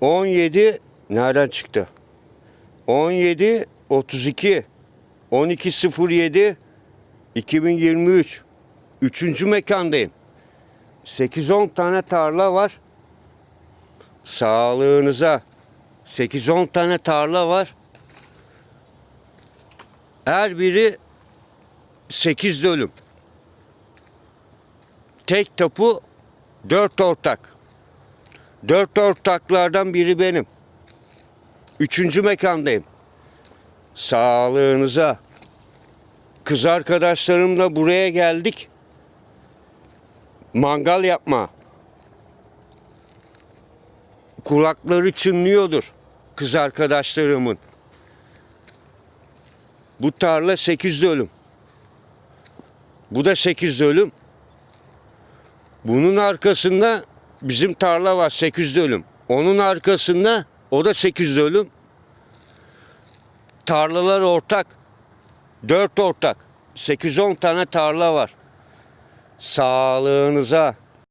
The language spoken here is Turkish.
17 nereden çıktı? 17 32 1207 2023 Üçüncü mekandayım. 8-10 tane tarla var. Sağlığınıza 8-10 tane tarla var. Her biri 8 dönüm. Tek tapu 4 ortak. 4 ortaklardan biri benim. Üçüncü mekandayım. Sağlığınıza. Kız arkadaşlarımla buraya geldik. Mangal yapma. Kulakları çınlıyordur kız arkadaşlarımın. Bu tarla 8 dönüm. Bu da 8 dönüm. Bunun arkasında bizim tarla var 8 dönüm. Onun arkasında o da 8 dönüm. Tarlalar ortak. 4 ortak. 8-10 tane tarla var. Sağlığınıza,